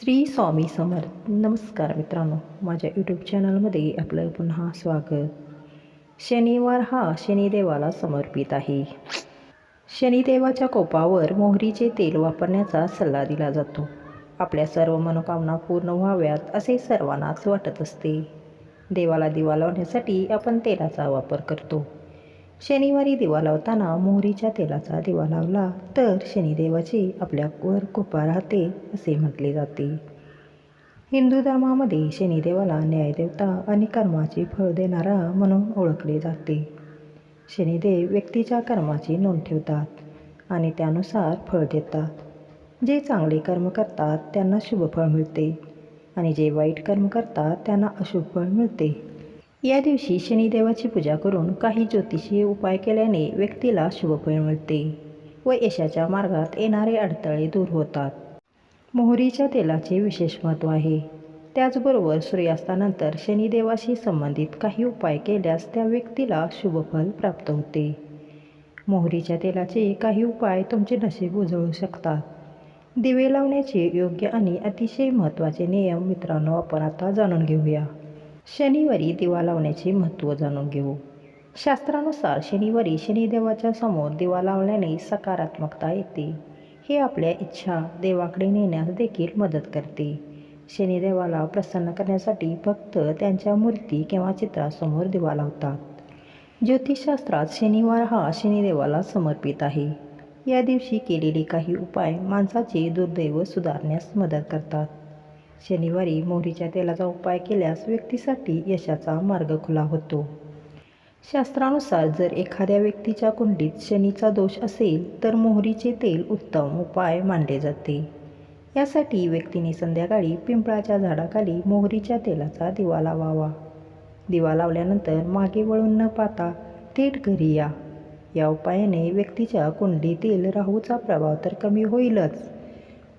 श्री स्वामी समर्थ. नमस्कार मित्रांनो. माझ्या यूट्यूब चॅनलमध्ये आपलं पुन्हा स्वागत. शनिवार हा शनिदेवाला समर्पित आहे. शनिदेवाच्या कोपावर मोहरीचे तेल वापरण्याचा सल्ला दिला जातो. आपल्या सर्व मनोकामना पूर्ण व्हाव्यात असे सर्वांनाच वाटत असते. देवाला दिवा लावण्यासाठी आपण तेलाचा वापर करतो. शनिवारी दिवा लावताना मोहरीच्या तेलाचा दिवा लावला तर शनिदेवाची आपल्यावर कृपा राहते असे म्हटले जाते. हिंदू धर्मामध्ये शनिदेवाला न्यायदेवता आणि कर्माची फळ देणारा म्हणून ओळखले जाते. शनिदेव व्यक्तीच्या कर्माची नोंद ठेवतात आणि त्यानुसार फळ देतात. जे चांगले कर्म करतात त्यांना शुभ फळ मिळते आणि जे वाईट कर्म करतात त्यांना अशुभ फळ मिळते. या दिवशी शनिदेवाची पूजा करून काही ज्योतिषीय उपाय केल्याने व्यक्तीला शुभफळ मिळते व यशाच्या मार्गात येणारे अडथळे दूर होतात. मोहरीच्या तेलाचे विशेष महत्त्व आहे. त्याचबरोबर सूर्यास्तानंतर शनिदेवाशी संबंधित काही उपाय केल्यास त्या व्यक्तीला शुभफल प्राप्त होते. मोहरीच्या तेलाचे काही उपाय तुमचे नशीब उजळू शकतात. दिवे लावण्याचे योग्य आणि अतिशय महत्त्वाचे नियम मित्रांनो आपण आता जाणून घेऊया. शनिवारी दिवा लावण्याचे महत्त्व जाणून घेऊ. शास्त्रानुसार शनिवारी शनिदेवाच्या समोर दिवा लावल्याने सकारात्मकता येते. हे आपल्या इच्छा देवाकडे नेण्यास देखील मदत करते. शनिदेवाला प्रसन्न करण्यासाठी फक्त त्यांच्या मूर्ती किंवा चित्रासमोर दिवा लावतात. ज्योतिषशास्त्रात शनिवार हा शनिदेवाला समर्पित आहे. या दिवशी केलेले काही उपाय माणसाचे दुर्दैव सुधारण्यास मदत करतात. शनिवारी मोहरीच्या तेलाचा उपाय केल्यास व्यक्तीसाठी यशाचा मार्ग खुला होतो. शास्त्रानुसार जर एखाद्या व्यक्तीच्या कुंडीत शनीचा दोष असेल तर मोहरीचे तेल उत्तम उपाय मानले जाते. यासाठी व्यक्तीने संध्याकाळी पिंपळाच्या झाडाखाली मोहरीच्या तेलाचा दिवा लावावा. दिवा लावल्यानंतर मागे वळून न पाहता थेट घरी या. या उपायाने व्यक्तीच्या कुंडीतील राहूचा प्रभाव तर कमी होईलच.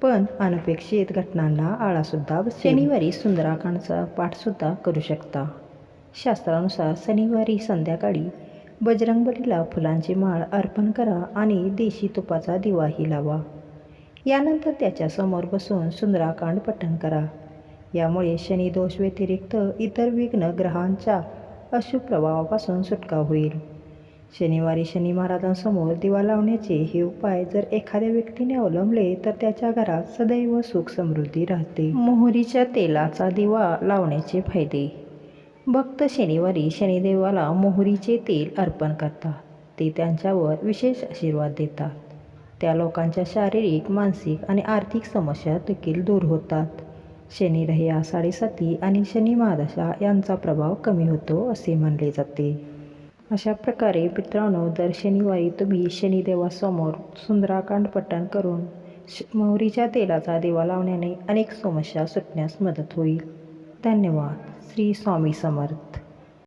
पण अनपेक्षित घटनांना आळासुद्धा शनिवारी सुंदराकांडचा पाठसुद्धा करू शकता. शास्त्रानुसार शनिवारी संध्याकाळी बजरंगबलीला फुलांची माळ अर्पण करा आणि देशी तुपाचा दिवाही लावा. यानंतर त्याच्यासमोर बसून सुंदराकांड पठण करा. यामुळे शनिदोष व्यतिरिक्त इतर विघ्न ग्रहांच्या अशुभ प्रभावापासून सुटका होईल. शनिवारी शनी महाराजांसमोर दिवा लावण्याचे हे उपाय जर एखाद्या व्यक्तीने अवलंबले तर त्याच्या घरात सदैव सुख समृद्धी राहते. मोहरीच्या तेलाचा दिवा लावण्याचे फायदे. भक्त शनिवारी शनिदेवाला मोहरीचे तेल अर्पण करतात. ते त्यांच्यावर विशेष आशीर्वाद देतात. त्या लोकांच्या शारीरिक मानसिक आणि आर्थिक समस्या देखील दूर होतात. शनिरह्या साडेसाती आणि शनी महादशा यांचा प्रभाव कमी होतो असे मानले जाते. अशा प्रकारे मित्रांनो दर शनिवारी तुम्ही शनिदेवासमोर सुंदराकांड पठण करून श मोहरीच्या तेलाचा दिवा लावण्याने अनेक समस्या सुटण्यास मदत होईल. धन्यवाद. श्री स्वामी समर्थ.